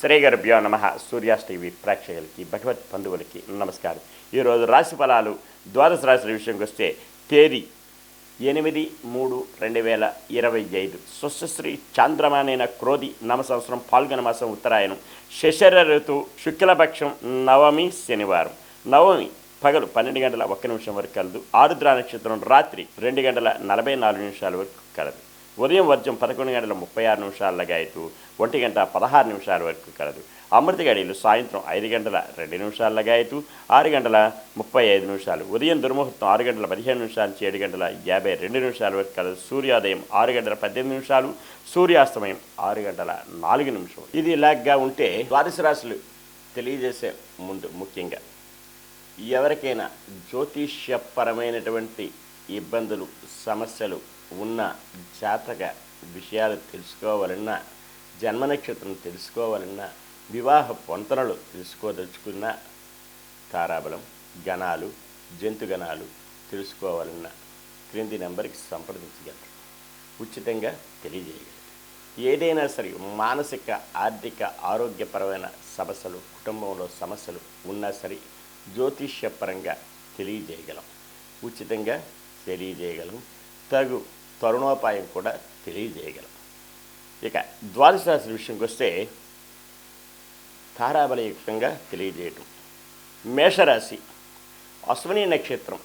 శ్రీ గర్భ్యో నమ. సూర్యాస్ టీవీ ప్రేక్షకులకి భగవత్ బంధువులకి నమస్కారం. ఈరోజు రాశి ఫలాలు ద్వాదశ రాశుల విషయంకి వస్తే తేదీ ఎనిమిది మూడు రెండు వేల ఇరవై ఐదు. స్వశ్రీ చాంద్రమానైన క్రోధి నమ సంవత్సరం పాల్గొన మాసం ఉత్తరాయణం. శశర ఋతువు శుక్లపక్షం నవమి శనివారం. నవమి పగలు పన్నెండు గంటల ఒక్క నిమిషం వరకు కలదు. ఆరుద్ర నక్షత్రం రాత్రి రెండు గంటల నలభై నాలుగు నిమిషాల వరకు కలదు. ఉదయం వర్జం పదకొండు గంటల ముప్పై ఆరు నిమిషాల గాయతు ఒంటి గంట పదహారు నిమిషాల వరకు కలదు. అమృత గడియలు సాయంత్రం ఐదు గంటల రెండు నిమిషాల గాయతు ఆరు గంటల ముప్పై ఐదు నిమిషాలు. ఉదయం దుర్ముహూర్తం ఆరు గంటల పదిహేను నిమిషాల నుంచి ఏడు గంటల యాభై రెండు నిమిషాల వరకు కలదు. సూర్యోదయం ఆరు గంటల పద్దెనిమిది నిమిషాలు సూర్యాస్తమయం ఆరు గంటల నాలుగు నిమిషం. ఇది ఇలాగ్గా ఉంటే ద్వాదశ రాశులు తెలియజేసే ముందు ముఖ్యంగా ఎవరికైనా జ్యోతిష్యపరమైనటువంటి ఇబ్బందులు సమస్యలు ఉన్న జాతక విషయాలు తెలుసుకోవాలన్నా జన్మ నక్షత్రం తెలుసుకోవాలన్నా వివాహ పొంతనలు తెలుసుకోదలుచుకున్న తారాబలం గణాలు జంతుగణాలు తెలుసుకోవాలన్నా క్రింది నెంబర్కి సంప్రదించగలరు. ఉచితంగా తెలియజేయగలరు. ఏదైనా సరే మానసిక ఆర్థిక ఆరోగ్యపరమైన సమస్యలు కుటుంబంలో సమస్యలు ఉన్నా సరే జ్యోతిష్యపరంగా తెలియజేయగలం. ఉచితంగా తెలియజేయగలం. తగు తరుణోపాయం కూడా తెలియజేయగలం. ఇక ద్వాదశ రాశి విషయంకి వస్తే తారాబలయుక్తంగా తెలియజేయటం. మేషరాశి అశ్విని నక్షత్రం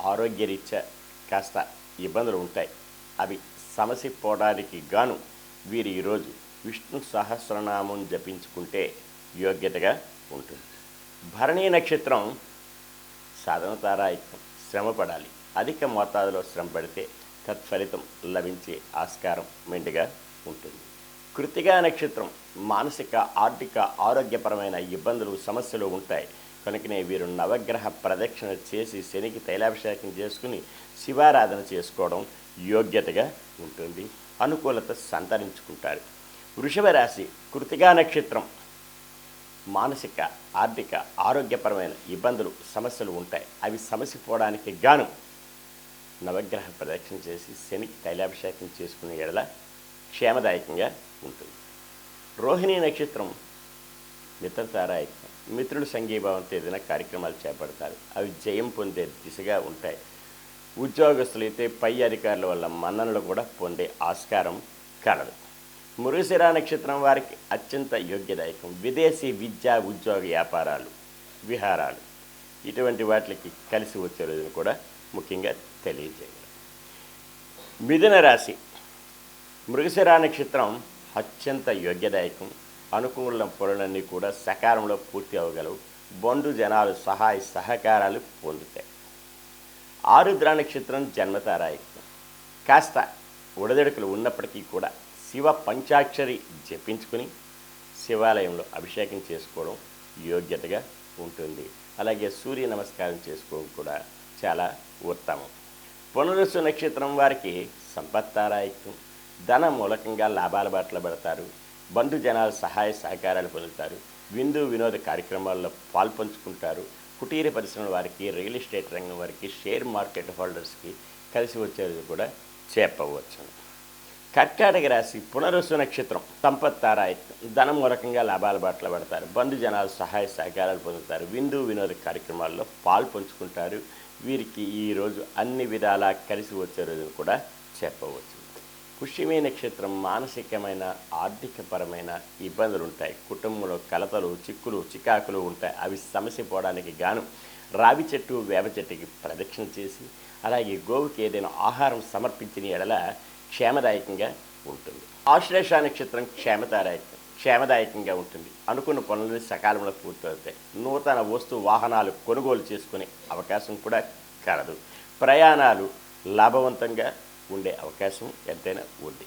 ఆరోగ్యరీత్యా కాస్త ఇబ్బందులు ఉంటాయి. అవి సమసిపోవడానికి గాను వీరు ఈరోజు విష్ణు సహస్రనామం జపించుకుంటే యోగ్యతగా ఉంటుంది. భరణీ నక్షత్రం సాధన తారాయుక్తం శ్రమ పడాలి అధిక మోతాదులో శ్రమ పడితే తత్ఫలితం లభించే ఆస్కారం మెండుగా ఉంటుంది. కృతిగా నక్షత్రం మానసిక ఆర్థిక ఆరోగ్యపరమైన ఇబ్బందులు సమస్యలు ఉంటాయి. కనుకనే వీరు నవగ్రహ ప్రదక్షిణ చేసి శనికి తైలాభిషేకం చేసుకుని శివారాధన చేసుకోవడం యోగ్యతగా ఉంటుంది. అనుకూలత సంతరించుకుంటారు. వృషభ రాశి కృతిగా నక్షత్రం మానసిక ఆర్థిక ఆరోగ్యపరమైన ఇబ్బందులు సమస్యలు ఉంటాయి. అవి సమసిపోవడానికి గాను నవగ్రహ ప్రదక్షిణ చేసి శనికి తైలాభిషేకం చేసుకునే ఎడల క్షేమదాయకంగా ఉంటుంది. రోహిణీ నక్షత్రం మిత్రతారాయకం మిత్రుడు సంఘీభావంతో ఏదైనా కార్యక్రమాలు చేపడతారు. అవి జయం పొందే దిశగా ఉంటాయి. ఉద్యోగస్తులైతే పై అధికారుల వల్ల మన్ననలు కూడా పొందే ఆస్కారం కలదు. మురుసిరా నక్షత్రం వారికి అత్యంత యోగ్యదాయకం. విదేశీ విద్యా ఉద్యోగ వ్యాపారాలు విహారాలు. ఇటువంటి వాటికి కలిసి వచ్చే రోజును కూడా ముఖ్యంగా తెలియజేయగలం మిథున రాశి. మృగశిరా నక్షత్రం అత్యంత యోగ్యదాయకం. అనుకూల పనులన్నీ కూడా సకాలంలో పూర్తి అవ్వగలవు. బంధు జనాలు సహాయ సహకారాలు పొందుతాయి. ఆరుద్ర నక్షత్రం జన్మతారాయకం కాస్త ఉడదడుకులు ఉన్నప్పటికీ కూడా శివ పంచాక్షరి జపించుకుని శివాలయంలో అభిషేకం చేసుకోవడం యోగ్యతగా ఉంటుంది. అలాగే సూర్య నమస్కారం చేసుకోవడం కూడా చాలా ఉత్తమం. పునరుసు నక్షత్రం వారికి సంపత్తారాయత్వం ధన మూలకంగా లాభాల బాటలు పడతారు. బంధు జనాలు సహాయ సహకారాలు పొందుతారు. విందు వినోద కార్యక్రమాల్లో పాల్పంచుకుంటారు. కుటీర పరిశ్రమల వారికి రియల్ ఎస్టేట్ రంగం వారికి షేర్ మార్కెట్ హోల్డర్స్కి కలిసి వచ్చేది కూడా చెప్పవచ్చు. కర్కాటక రాశి పునరుసు నక్షత్రం సంపత్తారాయత్వం ధనం మూలకంగా లాభాల బాటలు పడతారు. బంధు జనాలు సహాయ సహకారాలు పొందుతారు. విందు వినోద కార్యక్రమాల్లో పాల్పంచుకుంటారు వీరికి ఈరోజు అన్ని విధాలా కలిసి వచ్చే రోజును కూడా చెప్పవచ్చు. పుష్యమే నక్షత్రం మానసికమైన ఆర్థికపరమైన ఇబ్బందులు ఉంటాయి కుటుంబంలో కలతలు చిక్కులు చికాకులు ఉంటాయి. అవి సమస్య పోవడానికి గాను రావి చెట్టు వేప చెట్టుకి ప్రదక్షిణ చేసి అలాగే గోవుకి ఏదైనా ఆహారం సమర్పించిన ఎడల క్షేమదాయకంగా ఉంటుంది. ఆశ్లేష నక్షత్రం క్షేమదాయకం క్షేమదాయకంగా ఉంటుంది. అనుకున్న పనులు సకాలంలో పూర్తవుతాయి. నూతన వస్తు వాహనాలు కొనుగోలు చేసుకునే అవకాశం కూడా కలదు. ప్రయాణాలు లాభవంతంగా ఉండే అవకాశం ఎంతైనా ఉంది.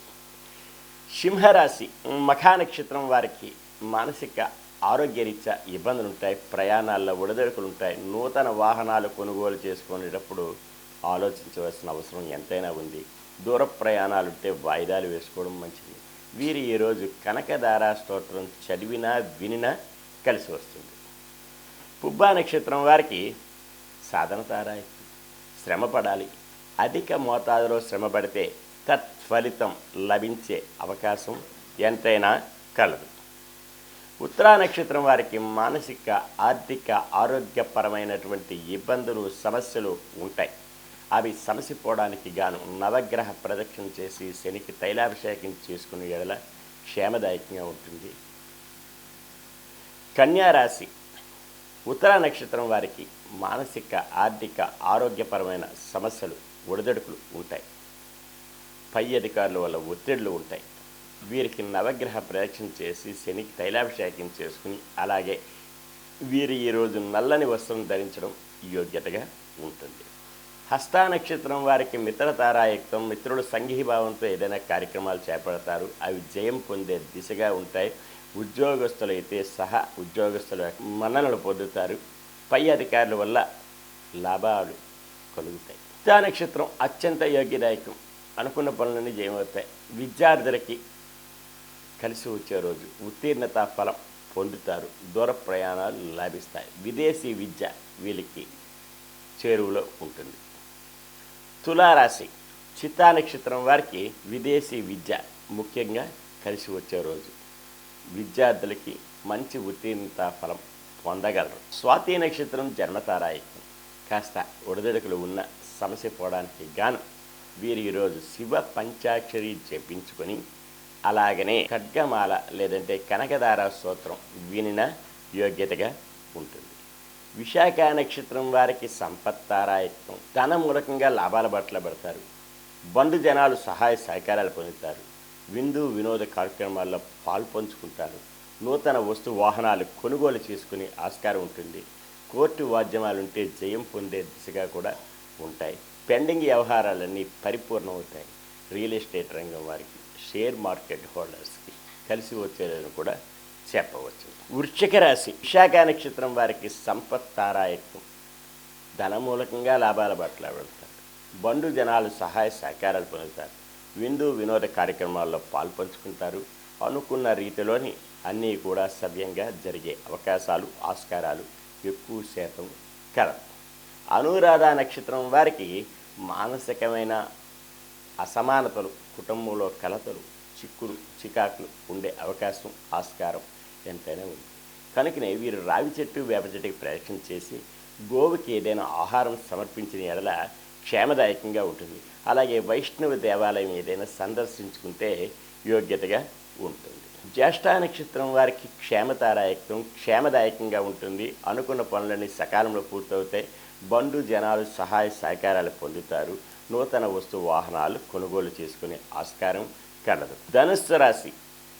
సింహరాశి మఖా నక్షత్రం వారికి మానసిక ఆరోగ్యరీత్యా ఇబ్బందులు ఉంటాయి ప్రయాణాల్లో ఉడదడుకులు ఉంటాయి నూతన వాహనాలు కొనుగోలు చేసుకునేటప్పుడు ఆలోచించవలసిన అవసరం ఎంతైనా ఉంది. దూర ప్రయాణాలు ఉంటే వాయిదాలు వేసుకోవడం మంచిది. వీరు ఈరోజు కనకదారా స్తోత్రం చదివినా వినినా కలిసి వస్తుంది. పుబ్బా నక్షత్రం వారికి సాధన తారాయి శ్రమ పడాలి అధిక మోతాదులో శ్రమ పడితే తత్ఫలితం లభించే అవకాశం ఎంతైనా కలదు. ఉత్తరా నక్షత్రం వారికి మానసిక ఆర్థిక ఆరోగ్యపరమైనటువంటి ఇబ్బందులు సమస్యలు ఉంటాయి. అవి సమసిపోవడానికి గాను నవగ్రహ ప్రదక్షిణ చేసి శనికి తైలాభిషేకం చేసుకునే ఎడల క్షేమదాయకంగా ఉంటుంది. కన్యారాశి ఉత్తర నక్షత్రం వారికి మానసిక ఆర్థిక ఆరోగ్యపరమైన సమస్యలు ఒడిదడుకులు ఉంటాయి. పై అధికారుల వల్ల ఒత్తిడులు ఉంటాయి. వీరికి నవగ్రహ ప్రదక్షిణ చేసి శనికి తైలాభిషేకం చేసుకుని అలాగే వీరు ఈరోజు నల్లని వస్త్రం ధరించడం యోగ్యతగా ఉంటుంది. హస్తానక్షత్రం వారికి మిత్రతారాయుక్తం మిత్రుడు సంఘీభావంతో ఏదైనా కార్యక్రమాలు చేపడతారు. అవి జయం పొందే దిశగా ఉంటాయి. ఉద్యోగస్తులైతే సహా ఉద్యోగస్తుల మన్ననలు పొందుతారు. పై అధికారుల వల్ల లాభాలు కలుగుతాయి. హస్తా నక్షత్రం అత్యంత యోగ్యదాయకం. అనుకున్న పనులన్నీ జయమవుతాయి. విద్యార్థులకి కలిసి వచ్చే రోజు ఉత్తీర్ణత ఫలం పొందుతారు. దూర ప్రయాణాలు లాభిస్తాయి. విదేశీ విద్య వీళ్ళకి చేరువలో ఉంటుంది. తులారాశి చిత్తా నక్షత్రం వారికి విదేశీ విద్య ముఖ్యంగా కలిసి వచ్చే రోజు. విద్యార్థులకి మంచి ఉత్తీర్ణత ఫలం పొందగలరు. స్వాతి నక్షత్రం జన్మతారాయకం కాస్త ఒడిదొడుకులు ఉన్న సమస్య పోవడానికి గాను వీరు ఈరోజు శివ పంచాక్షరి జపించుకొని అలాగనే ఖడ్గమాల లేదంటే కనకదార స్తోత్రం వినిన యోగ్యతగా ఉంటుంది. విశాఖ నక్షత్రం వారికి సంపత్తారాయత్వం. ధన మూలకంగా లాభాల బట్టలు పడతారు. బంధు జనాలు సహాయ సహకారాలు పొందుతారు. విందు వినోద కార్యక్రమాల్లో పాల్పంచుకుంటారు నూతన వస్తు వాహనాలు కొనుగోలు చేసుకునే ఆస్కారం ఉంటుంది. కోర్టు వాద్యమాలుంటే జయం పొందే దిశగా కూడా ఉంటాయి. పెండింగ్ వ్యవహారాలన్నీ పరిపూర్ణమవుతాయి. రియల్ ఎస్టేట్ రంగం వారికి షేర్ మార్కెట్ హోల్డర్స్కి కలిసి వచ్చేదని కూడా చెప్పవచ్చు. వృశ్చిక రాశి విశాఖ నక్షత్రం వారికి సంపత్ తారాయత్వం. ధనమూలకంగా లాభాల బట్టలు వెళ్తారు. బంధు జనాలు సహాయ సహకారాలు పొందుతారు. విందు వినోద కార్యక్రమాల్లో పాల్పంచుకుంటారు. అనుకున్న రీతిలోని అన్నీ కూడా సవ్యంగా జరిగే అవకాశాలు ఆస్కారాలు ఎక్కువ శాతం కలవు. అనురాధ నక్షత్రం వారికి మానసికమైన అసమానతలు కుటుంబంలో కలతలు చిక్కులు చికాకులు ఉండే అవకాశం ఆస్కారం ఎంతైనా ఉంది. కనుకనే వీరు రావి చెట్టు వేప చెట్టుకి ప్రయత్నం చేసి గోవుకి ఏదైనా ఆహారం సమర్పించిన ఎడల క్షేమదాయకంగా ఉంటుంది. అలాగే వైష్ణవ దేవాలయం ఏదైనా సందర్శించుకుంటే యోగ్యతగా ఉంటుంది. జ్యేష్ఠ నక్షత్రం వారికి క్షేమతారాయకం క్షేమదాయకంగా ఉంటుంది. అనుకున్న పనులన్నీ సకాలంలో పూర్తవుతాయి. బంధు జనాలు సహాయ సహకారాలు పొందుతారు. నూతన వస్తు వాహనాలు కొనుగోలు చేసుకునే ఆస్కారం కలదు. ధనుస్సు రాశి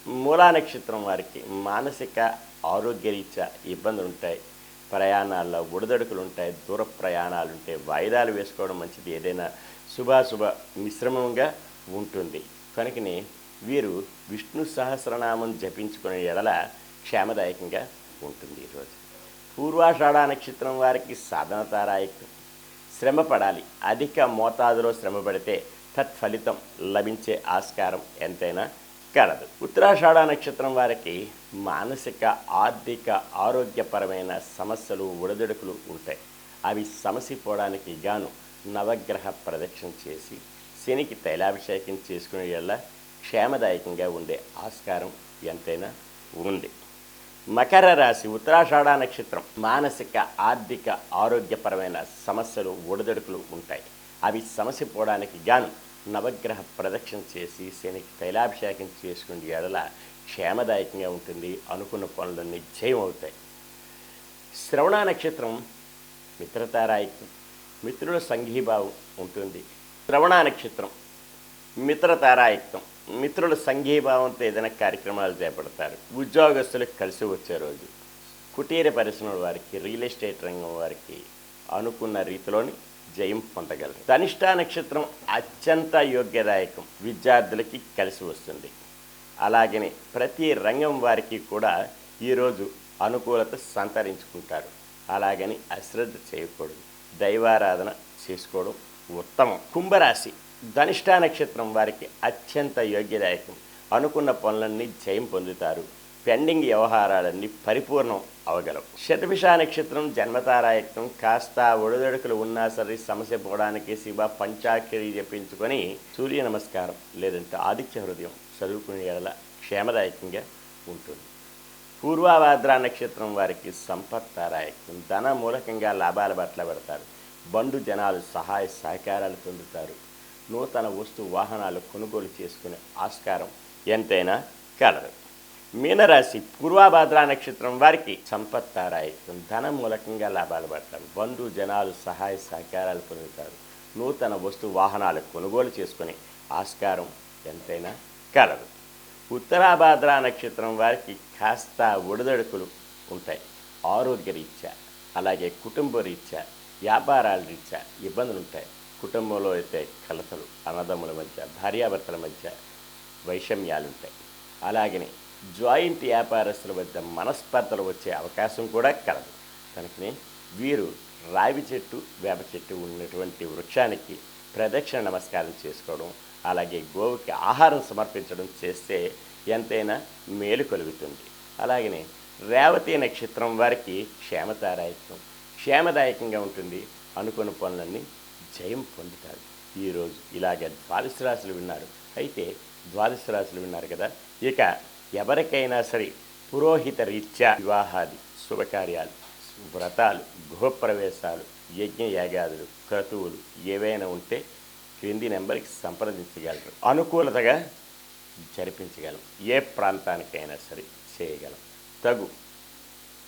మూలా నక్షత్రం వారికి మానసిక ఆరోగ్యరీత్యా ఇబ్బందులు ఉంటాయి ప్రయాణాల్లో ఒడిదడుకులు ఉంటాయి దూర ప్రయాణాలు ఉంటాయి వాయిదాలు వేసుకోవడం మంచిది. ఏదైనా శుభాశుభ మిశ్రమంగా ఉంటుంది. కనుకనే వీరు విష్ణు సహస్రనామం జపించుకునే ఎడల క్షేమదాయకంగా ఉంటుంది ఈరోజు పూర్వాషాఢ నక్షత్రం వారికి సాధనతారాయకం శ్రమ పడాలి. అధిక మోతాదులో శ్రమ పడితే తత్ఫలితం లభించే ఆస్కారం ఎంతైనా కలదు. ఉత్తరాషాఢ నక్షత్రం వారికి మానసిక ఆర్థిక ఆరోగ్యపరమైన సమస్యలు ఒడిదుడుకులు ఉంటాయి. అవి సమసిపోవడానికి గాను నవగ్రహ ప్రదక్షిణ చేసి శనికి తైలాభిషేకం చేసుకునే వల్ల క్షేమదాయకంగా ఉండే ఆస్కారం ఎంతైనా ఉంది. మకర రాశి ఉత్తరాషాఢ నక్షత్రం మానసిక ఆర్థిక ఆరోగ్యపరమైన సమస్యలు ఒడిదడుకులు ఉంటాయి. అవి సమసిపోవడానికి గాను నవగ్రహ ప్రదక్షిణ చేసి శనికి తైలాభిషేకం చేసుకునే ఎడల క్షేమదాయకంగా ఉంటుంది అనుకున్న పనులు నిశ్చయం అవుతాయి శ్రవణ నక్షత్రం మిత్రతారాయకం మిత్రుల సంఘీభావం ఉంటుంది. శ్రవణ నక్షత్రం మిత్రతారాయకం మిత్రుల సంఘీభావంతో ఏదైనా కార్యక్రమాలు చేపడతారు. ఉద్యోగస్తులకు కలిసి వచ్చే రోజు కుటీర పరిశ్రమల వారికి రియల్ ఎస్టేట్ రంగం వారికి అనుకున్న రీతిలోని జయం పొందగలరు. ధనిష్ట నక్షత్రం అత్యంత యోగ్యదాయకం. విద్యార్థులకి కలిసి వస్తుంది. అలాగనే ప్రతి రంగం వారికి కూడా ఈరోజు అనుకూలత సంతరించుకుంటారు. అలాగని అశ్రద్ధ చేయకూడదు. దైవారాధన చేసుకోవడం ఉత్తమం. కుంభరాశి ధనిష్టా నక్షత్రం వారికి అత్యంత యోగ్యదాయకం. అనుకున్న పనులన్నీ జయం పొందుతారు. పెండింగ్ వ్యవహారాలన్నీ పరిపూర్ణం అవగలవు. శతభిష నక్షత్రం జన్మతారాయత్వం కాస్త ఒడిదొడుకులు ఉన్నా సరే సమస్య పోవడానికి శివ పంచాక్షరి చెప్పించుకొని సూర్య నమస్కారం లేదంటే ఆదిత్య హృదయం చదువుకునే ఎడల క్షేమదాయకంగా ఉంటుంది. పూర్వాభాద్ర నక్షత్రం వారికి సంపత్తారాయకం ధన మూలకంగా లాభాల పట్ల పెడతారు. బండు జనాలు సహాయ సహకారాలు పొందుతారు. నూతన వస్తు వాహనాలు కొనుగోలు చేసుకునే ఆస్కారం ఎంతైనా కలదు. మీనరాశి పూర్వాభాద్ర నక్షత్రం వారికి సంపత్తారాయకం ధన మూలకంగా లాభాలు పడతారు బంధు జనాలు సహాయ సహకారాలు పొందుతారు. నూతన వస్తు వాహనాలు కొనుగోలు చేసుకునే ఆస్కారం ఎంతైనా కలదు. ఉత్తరాభాద్ర నక్షత్రం వారికి కాస్త ఒడిదడుకులు ఉంటాయి. ఆరోగ్య రీత్యా అలాగే కుటుంబ రీత్యా వ్యాపారాల రీత్యా ఇబ్బందులు ఉంటాయి. కుటుంబంలో అయితే కలతలు అన్నదమ్ముల మధ్య భార్యాభర్తల మధ్య వైషమ్యాలు ఉంటాయి. అలాగనే జాయింట్ వ్యాపారస్తుల వద్ద మనస్పర్ధలు వచ్చే అవకాశం కూడా కలదు. కనుకనే వీరు రావి చెట్టు వేప చెట్టు ఉన్నటువంటి వృక్షానికి ప్రదక్షిణ నమస్కారం చేసుకోవడం అలాగే గోవుకి ఆహారం సమర్పించడం చేస్తే ఎంతైనా మేలు కలుగుతుంది. అలాగనే రేవతి నక్షత్రం వారికి క్షేమతారాయకం క్షేమదాయకంగా ఉంటుంది. అనుకున్న పనులన్నీ జయం పొందుతారు. ఈరోజు ఇలాగే ద్వాదశ రాశులు విన్నారు. అయితే ద్వాదశ రాశులు విన్నారు కదా. ఇక ఎవరికైనా సరే పురోహిత రీత్యా వివాహాది శుభకార్యాలు వ్రతాలు గృహప్రవేశాలు యజ్ఞయాగాదులు క్రతువులు ఏవైనా ఉంటే క్రింది నెంబర్కి సంప్రదించగలరు. అనుకూలతగా జరిపించగలం. ఏ ప్రాంతానికైనా సరే చేయగలం. తగు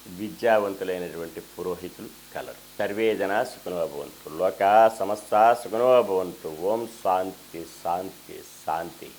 విద్యావంతులైనటువంటి పురోహితులు కలరు. సర్వే జన సుఖనోభవంతు లోకా సమస్త సుఖనోభవంతు ఓం శాంతి శాంతి శాంతి.